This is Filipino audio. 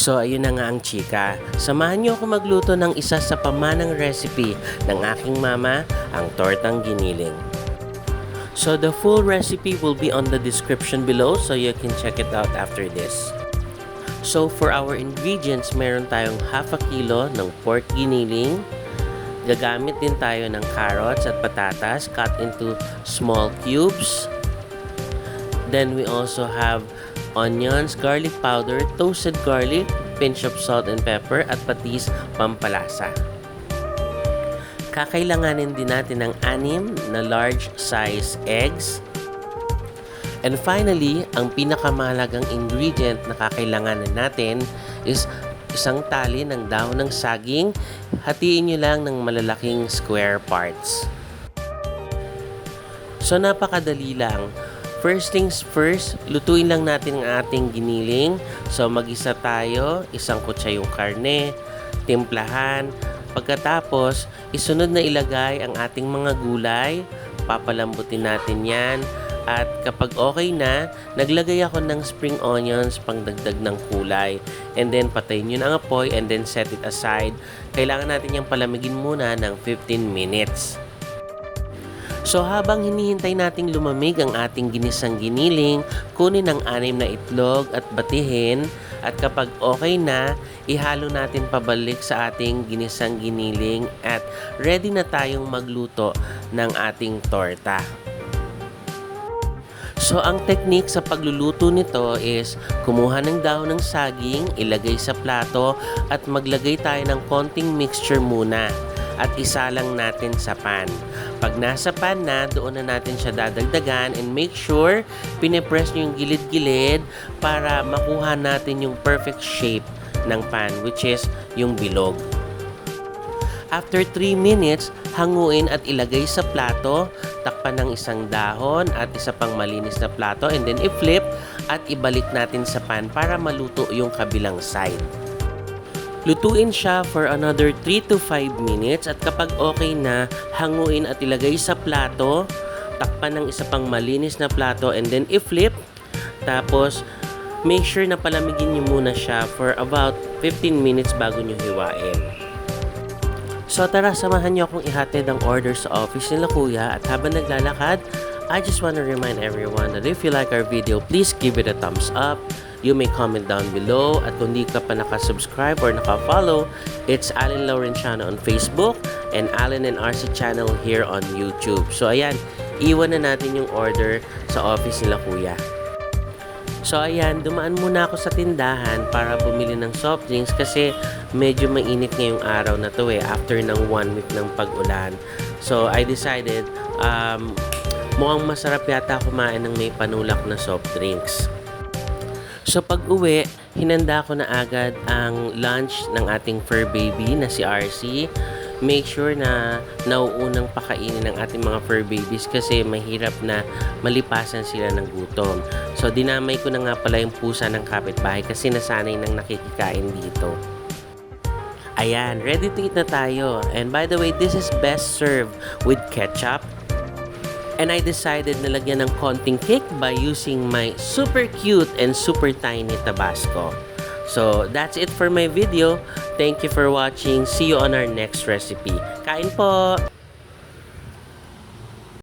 So ayun na nga ang chika. Samahan niyo ako magluto ng isa sa pamanang recipe ng aking mama, ang tortang giniling. So the full recipe will be on the description below so you can check it out after this. So for our ingredients, meron tayong half a kilo ng pork giniling. Gagamit din tayo ng carrots at patatas cut into small cubes. Then we also have onions, garlic powder, toasted garlic, pinch of salt and pepper, at patis pampalasa. Kakailanganin din natin ng anim na large size eggs. And finally, ang pinakamahalagang ingredient na kakailanganin natin is isang tali ng dahon ng saging. Hatiin nyo lang ng malalaking square parts. So napakadali lang. First things first, lutuin lang natin ang ating giniling. So magisa tayo, isang kutsa yung karne, timplahan. Pagkatapos, isunod na ilagay ang ating mga gulay. Papalambutin natin yan. At kapag okay na, naglagay ako ng spring onions pang dagdag ng kulay. And then patayin yun ang apoy and then set it aside. Kailangan natin yung palamigin muna ng 15 minutes. So habang hinihintay nating lumamig ang ating ginisang giniling, kunin ang anim na itlog at batihin at kapag okay na, ihalo natin pabalik sa ating ginisang giniling at ready na tayong magluto ng ating torta. So ang technique sa pagluluto nito is kumuha ng dahon ng saging, ilagay sa plato at maglagay tayo ng konting mixture muna at isalang natin sa pan. Pag nasa pan na, doon na natin siya dadagdagan and make sure pinepress nyo yung gilid-gilid para makuha natin yung perfect shape ng pan which is yung bilog. After 3 minutes, hanguin at ilagay sa plato, takpan ng isang dahon at isa pang malinis na plato and then i-flip at ibalik natin sa pan para maluto yung kabilang side. Lutuin siya for another 3 to 5 minutes at kapag okay na, hanguin at ilagay sa plato, takpan ng isa pang malinis na plato and then i-flip. Tapos, make sure na palamigin nyo muna siya for about 15 minutes bago nyo hiwain. So tara, samahan niyo akong ihatid ang order sa office nila kuya at habang naglalakad, I just want to remind everyone that if you like our video, please give it a thumbs up. You may comment down below at kung di ka pa nakasubscribe or nakafollow, it's Allen Laurenciano on Facebook and Allen and RC channel here on YouTube. So ayan, iwan na natin yung order sa office nila kuya. So ayan, dumaan muna ako sa tindahan para bumili ng soft drinks kasi medyo mainit ngayong araw na to eh after ng one week ng pag-ulan. So I decided um, mukhang masarap yata kumain ng may panulak na soft drinks. So pag uwi, hinanda ko na agad ang lunch ng ating fur baby na si RC. Make sure na nauunang pakainin ng ating mga fur babies kasi mahirap na malipasan sila ng gutom. So dinamay ko na nga pala yung pusa ng kapitbahay kasi nasanay nang nakikikain dito. Ayan, ready to eat na tayo. And by the way, this is best served with ketchup. And I decided na lagyan ng konting cake by using my super cute and super tiny Tabasco. So, that's it for my video. Thank you for watching. See you on our next recipe. Kain po!